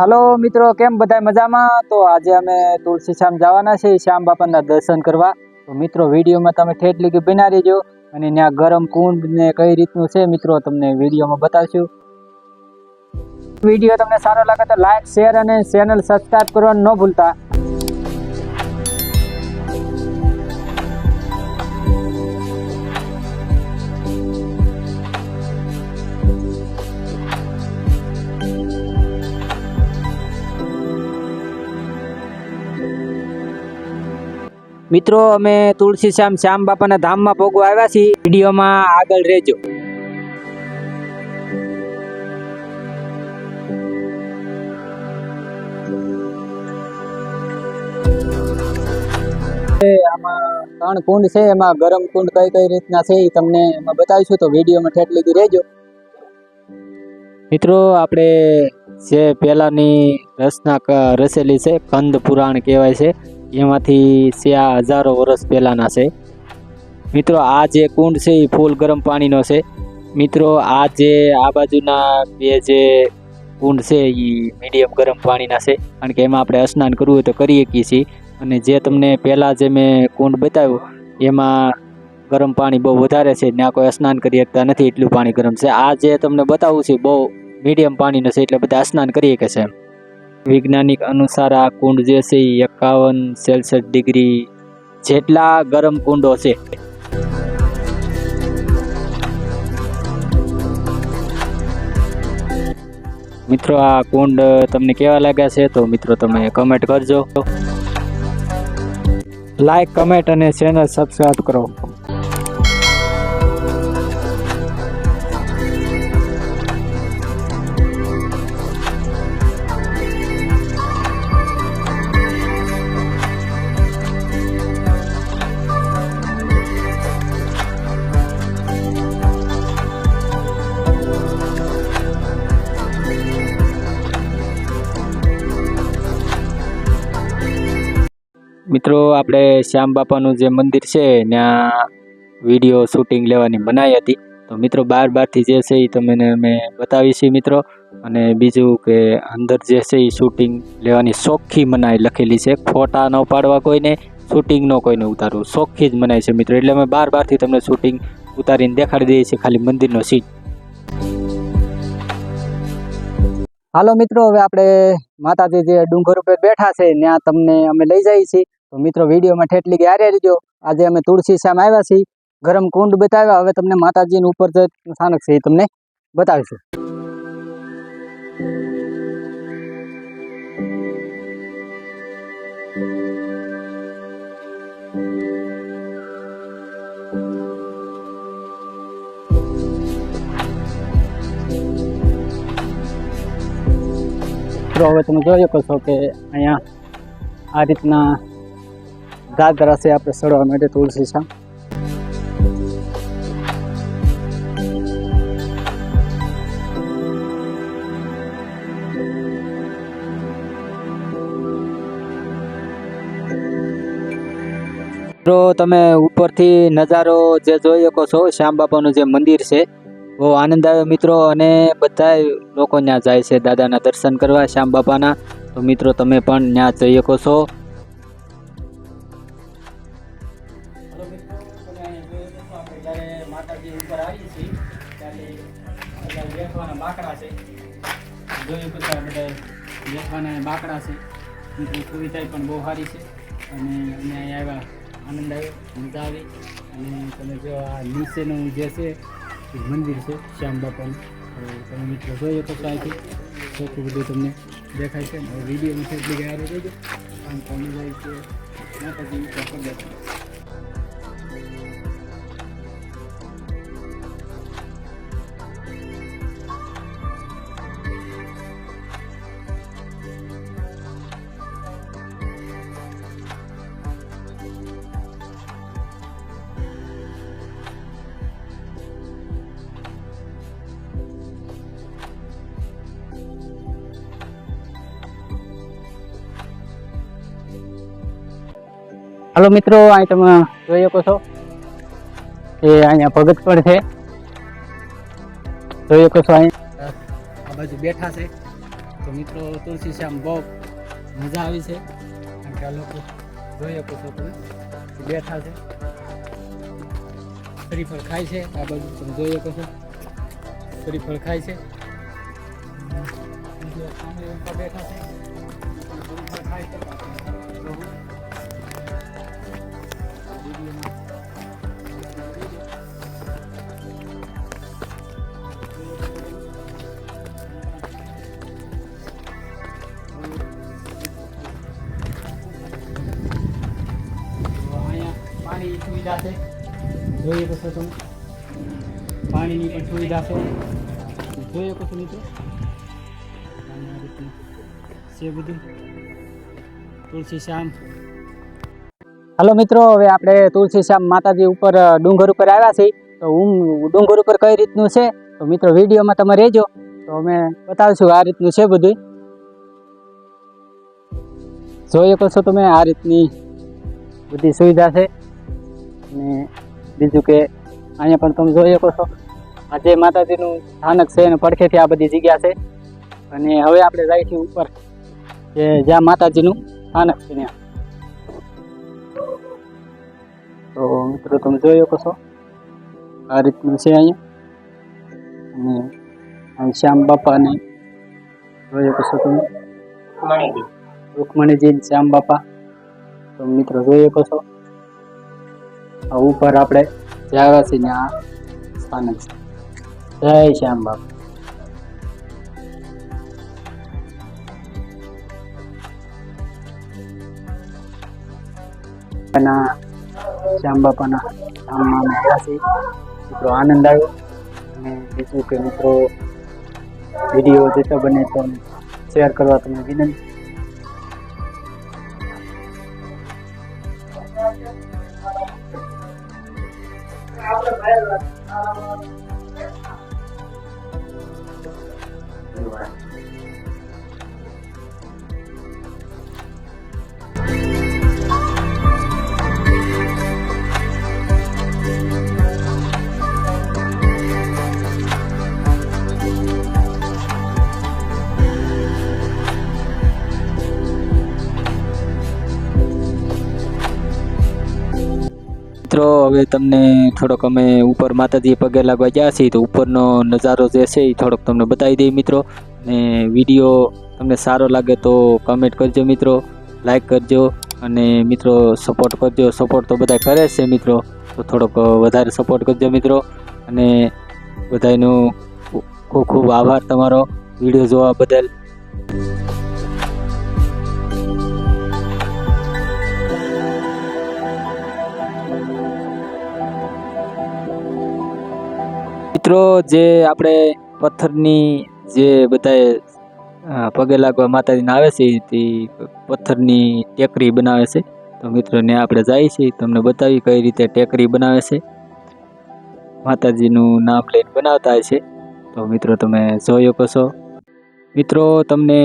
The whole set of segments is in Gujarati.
હાલો મિત્રો, કેમ બધા મજામાં? તો આજે અમે તુલસી શ્યામ જવાના છે શ્યામ બાપાના દર્શન કરવા. તો મિત્રો, વિડીયોમાં તમે ઠેઠ લીધી બના રહેજો. અને ત્યાં ગરમ કુંડ ને કઈ રીતનું છે, મિત્રો, તમને વિડીયોમાં બતાવશું. વીડિયો તમને સારો લાગે તો લાઈક શેર અને ચેનલ સબસ્ક્રાઈબ કરવાનું ન ભૂલતા. મિત્રો અમે તુલસી શ્યામ શ્યામ બાપાના ધામમાં ભોગવા આવ્યા છીએ. વિડીયોમાં આગળ રહેજો. આમાં ત્રણ કુંડ છે એમાં ગરમ કુંડ કઈ કઈ રીતના છે એ તમને એમાં બતાવીશું તો વિડીયોમાં ઠેઠ લીધી રહેજો. મિત્રો આપણે જે પહેલાંની રચના રસેલી રચેલી છે કંદ પુરાણ કહેવાય છે. એમાંથી આ હજારો વર્ષ પહેલાંના છે. મિત્રો, આ જે કુંડ છે એ ફૂલ ગરમ પાણીનો છે. મિત્રો, આ જે આ બાજુના બે જે કુંડ છે એ મીડિયમ ગરમ પાણીના છે. કારણ કે એમાં આપણે સ્નાન કરવું હોય તો કરી શકીએ છીએ. અને જે તમને પહેલાં જે મેં કુંડ બતાવ્યું, એમાં ગરમ પાણી બહુ વધારે છે. ત્યાં કોઈ સ્નાન કરી શકતા નથી એટલું પાણી ગરમ છે. આ જે તમને બતાવું છે બહુ મીડિયમ પાણીનો છે, એટલે બધા સ્નાન કરી શકે છે વૈજ્ઞાનિક અનુસાર આ કુંડ જે છે એકાવન સેલ્સિયસ ડિગ્રી જેટલા ગરમ કુંડો છે. મિત્રો, આ કુંડ તમને કેવા લાગ્યા છે તો મિત્રો તમે કમેન્ટ કરજો. લાઈક કમેન્ટ અને ચેનલ સબસ્ક્રાઈબ કરો. મિત્રો, આપણે શ્યામ બાપાનું જે મંદિર છે, ત્યાં વીડિયો શૂટિંગ લેવાની મનાઈ હતી. તો મિત્રો, બાર બારથી જે છે એ તમને અમે બતાવી છીએ મિત્રો. અને બીજું કે અંદર જે છે એ શૂટિંગ લેવાની ચોખ્ખી મનાઈ લખેલી છે. ફોટા ન પાડવા કોઈને શૂટિંગ ન કોઈને ઉતારવું. ચોખ્ખી જ મનાઈ છે મિત્રો. એટલે અમે બાર બારથી તમને શૂટિંગ ઉતારીને દેખાડી દઈએ છીએ ખાલી મંદિરનો સીન હાલો મિત્રો, હવે આપણે માતાજી જે ડુંગર ઉપર બેઠા છે, ત્યાં તમને અમે લઈ જઈએ છીએ. તો મિત્રો, વિડીયોમાં ઠેઠલી ગયા રહેજો. આજે અમે તુલસી શ્યામ આવ્યા છીએ. ગરમ કુંડ બતાવ્યા. હવે તમને માતાજીનું ઉપર સ્થાનક છે એ તમને બતાવીશું. હવે તમે જોઈ શકો છો કે અહીંયા આ રીતના દાદરા છે આપણે સડવા માટે તુલસી શ્યામ મિત્રો, તમે ઉપરથી નજારો જે જોઈ શકો છો, શ્યામ બાપાનું જે મંદિર છે, બહુ આનંદ આવ્યો મિત્રો, અને બધા લોકો ત્યાં જાય છે દાદાના દર્શન કરવા, શ્યામ બાપાના. તો મિત્રો, તમે પણ ત્યાં જઈ શકો છો. સુવિધા પણ બહુ સારી છે. અને અમે અહીંયા આવ્યા, આનંદ આવ્યો, મજા આવી. અને તમે જો આ નીચેનું જે છે, એ મંદિર છે, શ્યામ બાપાનું. તમે મિત્રો જોઈ શકો છો અહીંથી. ચોખ્ખું બધું તમને દેખાય છે. વીડિયો વિશે એટલી ગયા રહેજો આમ તમે જાય છે. માતાજી હાલો મિત્રો, અહીં તમે જોઈ શકો છો એ અહીંયા ભગત પણ છે. જોઈ શકો છો અહીં. આ બાજુ બેઠા છે. તો મિત્રો, તુલસી શ્યામ બહુ મજા આવી છે. કારણ કે આ લોકો જોઈ શકો છો તમે. બેઠા છે. શ્રીફળ ખાય છે. આ બાજુ તમે જોઈ શકો છો. શ્રીફળ ખાય છે. બેઠા છે. સુવિધા છે જોઈ શકો તમે. પાણીની પણ સુવિધા છે. જોઈ શકો છો મિત્રો હાલો મિત્રો, હવે આપણે તુલસી શ્યામ માતાજી ઉપર ડુંગર ઉપર આવ્યા છીએ. તો હું ડુંગર ઉપર કઈ રીતનું છે? તો મિત્રો, વિડીયોમાં તમે રહેજો. તો અમે બતાવીશું આ રીતનું છે બધું જોઈ શકો છો તમે આ રીતની બધી સુવિધા છે. અને બીજું કે અહીંયા પણ તમે જોઈ શકો છો. આ જે માતાજીનું સ્થાનક છે અને પડખેથી આ બધી જગ્યા છે. અને હવે આપણે જાય છીએ ઉપર કે જ્યાં માતાજીનું સ્થાનક છે ત્યાં. તો મિત્રો તમે જોઈ શકો છો આ રીતનું છે અહીંયા. અને શ્યામ બાપાને જોઈ શકો છો તમે. રૂકમણીજી શ્યામ બાપા. તો મિત્રો જોઈ શકો છો. ઉપર આપણે જે આવ્યા છીએ ને આ સ્થાનક જય શ્યામ બાપા. ના શ્યામ બાપાના ધામમાં આવ્યા છીએ. મિત્રો આનંદ આવ્યો. અને બીજું કે મિત્રો વીડિયો જેટલો બને તો શેર કરવા તમને વિનંતી. મિત્રો હવે તમને થોડોક અમે ઉપર માતાજી પગે લાગવા ગયા છીએ, તો ઉપરનો નજારો જે છે એ થોડોક તમને બતાવી દઈએ મિત્રો. ને વીડિયો તમને સારો લાગે તો કમેન્ટ કરજો મિત્રો લાઈક કરજો અને મિત્રો સપોર્ટ કરજો. સપોર્ટ તો બધા કરે છે મિત્રો, તો થોડોક વધારે સપોર્ટ કરજો મિત્રો. અને બધાનો ખૂબ ખૂબ આભાર તમારો. વીડિયો જોવા બદલ. મિત્રો, જે આપણે પથ્થરની જે બધાએ પગે લાગવા માતાજીને આવે છે, તે પથ્થરની ટેકરી બનાવે છે. તો મિત્રો ને આપણે જાય છીએ તમને બતાવી કઈ રીતે ટેકરી બનાવે છે. માતાજીનું નામ લઈને બનાવતા હોય છે. તો મિત્રો, તમે શકો છો મિત્રો, તમને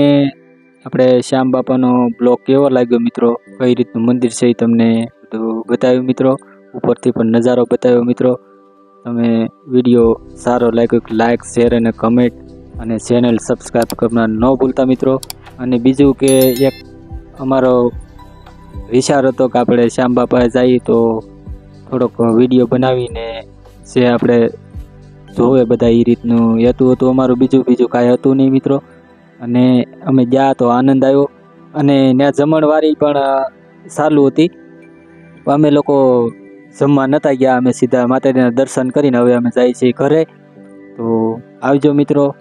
આપણે શ્યામ બાપાનો બ્લોક કેવો લાગ્યો મિત્રો? કઈ રીતનું મંદિર છે એ તમને બધું બતાવ્યું મિત્રો? ઉપરથી પણ નજારો બતાવ્યો મિત્રો? તમે વીડિયો સારો લાગ્યો લાઇક શેર અને કમેન્ટ અને ચેનલ સબસ્ક્રાઈબ કરનાર ન ભૂલતા મિત્રો. અને બીજું કે એક અમારો વિચાર હતો કે આપણે શ્યામ બાપાએ જઈએ તો થોડોક વીડિયો બનાવીને જે આપણે જોવે બધા એ રીતનું હતું હતું અમારું બીજું બીજું કાંઈ હતું નહીં મિત્રો. અને અમે ગયા તો આનંદ આવ્યો. અને ત્યાં જમણવારી પણ સારું હતી. અમે લોકો જમવા નહોતા ગયા, અમે સીધા માતાજીના દર્શન કરીને હવે અમે જઈએ છીએ ઘરે. તો આવજો મિત્રો.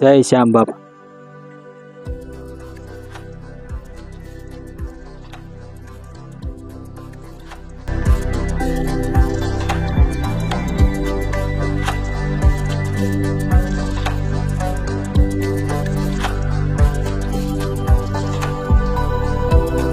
જય શ્યામ બાપા.